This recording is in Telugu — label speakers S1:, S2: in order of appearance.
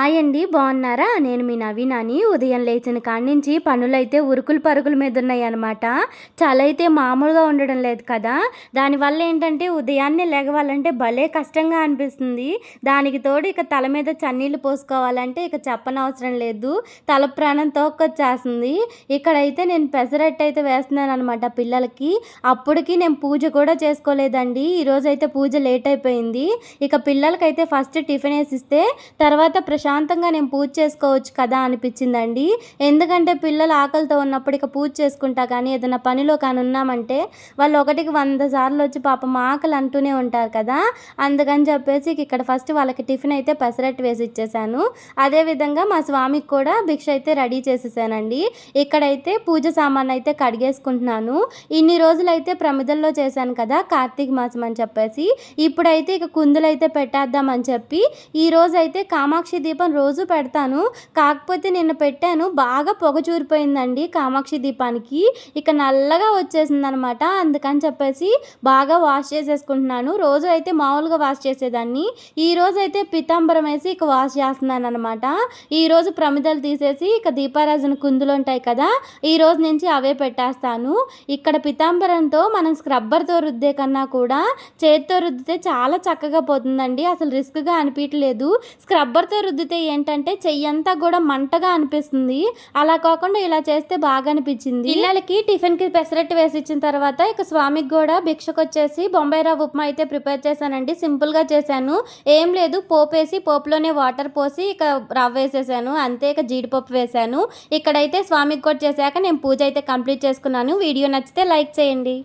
S1: హాయ్ అండి బాగున్నారా? నేను మీ నవీనాని. ఉదయం లేచిన కాడి నుంచి పనులైతే ఉరుకులు పరుగుల మీద ఉన్నాయి అనమాట అయితే మామూలుగా ఉండడం లేదు కదా. దానివల్ల ఏంటంటే ఉదయాన్నే లెగవాలంటే భలే కష్టంగా అనిపిస్తుంది. దానికి తోడు ఇక తల మీద చన్నీళ్ళు పోసుకోవాలంటే ఇక చెప్పనవసరం లేదు. తల ప్రాణం తోక్కొచ్చేస్తుంది. ఇక్కడైతే నేను పెసరట్టు అయితే వేస్తున్నాను అనమాట పిల్లలకి. అప్పటికి నేను పూజ కూడా చేసుకోలేదండి. ఈరోజైతే పూజ లేట్ అయిపోయింది. ఇక పిల్లలకైతే ఫస్ట్ టిఫిన్ వేసిస్తే తర్వాత ప్రశాంత్ ప్రశాంతంగా నేను పూజ చేసుకోవచ్చు కదా అనిపించిందండి. ఎందుకంటే పిల్లలు ఆకలితో ఉన్నప్పుడు ఇక పూజ చేసుకుంటా కానీ ఏదైనా పనిలో కానీ ఉన్నామంటే వాళ్ళు ఒకటికి వంద సార్లు వచ్చి పాపం ఆకలి అంటూనే ఉంటారు కదా. అందుకని చెప్పేసి ఇక్కడ ఫస్ట్ వాళ్ళకి టిఫిన్ అయితే పెసరట్టు వేసి ఇచ్చేసాను. అదేవిధంగా మా స్వామికి కూడా భిక్ష అయితే రెడీ చేసేసానండి. ఇక్కడైతే పూజ సామాన్ అయితే కడిగేసుకుంటున్నాను. ఇన్ని రోజులు అయితే ప్రమిదల్లో చేశాను కదా కార్తీక మాసం అని చెప్పేసి. ఇప్పుడైతే ఇక కుందులు అయితే పెట్టేద్దామని చెప్పి. ఈ రోజైతే అయితే కామాక్షి దీపం రోజు పెడతాను. కాకపోతే నిన్న పెట్టాను. బాగా పొగ చూరిపోయిందండి కామాక్షి దీపానికి. ఇక నల్లగా వచ్చేసింది అనమాట అందుకని చెప్పేసి బాగా వాష్ చేసేసుకుంటున్నాను. రోజు అయితే మామూలుగా వాష్ చేసేదాన్ని. ఈ రోజు అయితే పితాంబరం వేసి ఇక వాష్ చేస్తున్నాను అనమాట ఈ రోజు ప్రమిదలు తీసేసి ఇక దీపారాజన కుందులు ఉంటాయి కదా ఈ రోజు నుంచి అవే పెట్టేస్తాను. ఇక్కడ పితాంబరంతో మనం స్క్రబ్బర్తో రుద్దే కన్నా కూడా చేతితో రుద్దితే చాలా చక్కగా పోతుందండి. అసలు రిస్క్గా అనిపించలేదు స్క్రబ్బర్తో రుద్దితే ఏంటంటే చెయ్యంతా కూడా మంటగా అనిపిస్తుంది. అలా కాకుండా ఇలా చేస్తే బాగా అనిపించింది పిల్లలకి టిఫిన్కి పెసరట్టు వేసి ఇచ్చిన తర్వాత ఇక స్వామికి కూడా భిక్షకు వచ్చేసి బొంబాయి రవ్వ ఉప్మా అయితే ప్రిపేర్ చేశానండి. సింపుల్గా చేశాను. ఏం లేదు. పోపు వేసి పోపులోనే వాటర్ పోసి ఇక రవ్వ వేసేసాను. అంతే ఇక జీడిపప్పు వేసాను ఇక్కడైతే స్వామికి కూడా చేశాక నేను పూజ అయితే కంప్లీట్ చేసుకున్నాను. వీడియో నచ్చితే లైక్ చేయండి.